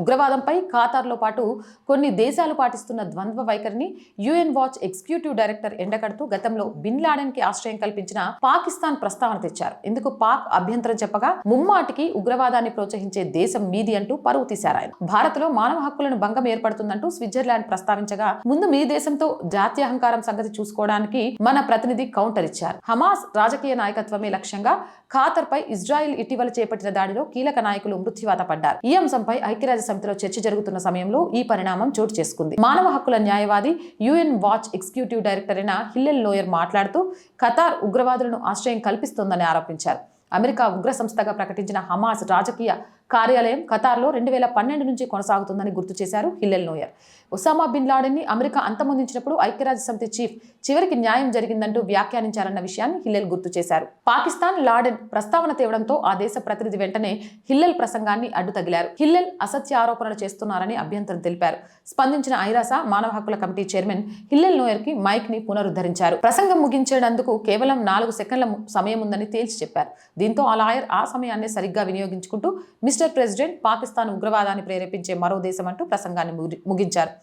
ఉగ్రవాదంపై ఖాతార్లో పాటు కొన్ని దేశాలు పాటిస్తున్న ద్వంద్వ వైఖరిని యుఎన్ వాచ్ ఎగ్జిక్యూటివ్ డైరెక్టర్ ఎండగడుతూ గతంలో బిన్ లాడెన్కి ఆశ్రయం కల్పించిన పాకిస్తాన్ ప్రస్తావన తెచ్చారు. ఇందుకు పాక్ అభ్యంతరం చెప్పగా ముమ్మాటికి ఉగ్రవాదాన్ని ప్రోత్సహించే దేశం మీది అంటూ పరువు తీశారు ఆయన. భారత్లో మానవ హక్కులను భంగం ఏర్పడుతుందంటూ స్విట్జర్లాండ్ ప్రస్తావించగా ముందు మీ దేశంతో జాత్యహంకారం సంగతి చూసుకోవడానికి మన ప్రతినిధి కౌంటర్ ఇచ్చారు. హమాస్ రాజకీయ నాయకత్వమే లక్ష్యంగా ఖాతర్ పై ఇజ్రాయెల్ ఇటీవల చేపట్టిన దాడిలో కీలక నాయకులు మృత్యువాత పడ్డారు. ఈ అంశంపై ఐక్యరాజ్య సమితిలో చర్చ జరుగుతున్న సమయంలో ఈ పరిణామం చోటు చేసుకుంది. మానవ హక్కుల న్యాయవాది యుఎన్ వాచ్ ఎగ్జిక్యూటివ్ డైరెక్టర్ అయిన హిల్లెల్ లోయర్ మాట్లాడుతూ ఖతార్ ఉగ్రవాదులను ఆశ్రయం కల్పిస్తోందని ఆరోపించారు. అమెరికా ఉగ్ర సంస్థగా ప్రకటించిన హమాస్ రాజకీయ కార్యాలయం ఖతార్లో రెండు వేల పన్నెండు నుంచి కొనసాగుతుందని గుర్తు చేశారు హిల్లెల్ నోయర్. ఒసామా బిన్ లాడెన్ని అమెరికా అంతమొందించినప్పుడు ఐక్యరాజ్య సమితి చీఫ్ చివరికి న్యాయం జరిగిందంటూ వ్యాఖ్యానించారన్న విషయాన్ని హిల్లెల్ గుర్తు చేశారు. పాకిస్తాన్ లాడెన్ ప్రస్తావన తేవడంతో ఆ దేశ ప్రతినిధి వెంటనే హిల్లెల్ ప్రసంగాన్ని అడ్డు తగిలారు. హిల్లెల్ అసత్య ఆరోపణలు చేస్తున్నారని అభ్యంతరం తెలిపారు. స్పందించిన ఐరాస మానవ హక్కుల కమిటీ చైర్మన్ హిల్లెల్ నోయర్కి మైక్ని పునరుద్ధరించారు. ప్రసంగం ముగించేందుకు కేవలం నాలుగు సెకండ్ల సమయం ఉందని తేల్చి చెప్పారు. దీంతో ఆ లాయర్ ఆ సమయాన్ని సరిగ్గా వినియోగించుకుంటూ మిస్టర్ ప్రెసిడెంట్ పాకిస్తాన్ ఉగ్రవాదాన్ని ప్రేరేపించే మరో దేశం అంటూ ప్రసంగాన్ని ముగి- ముగించారు.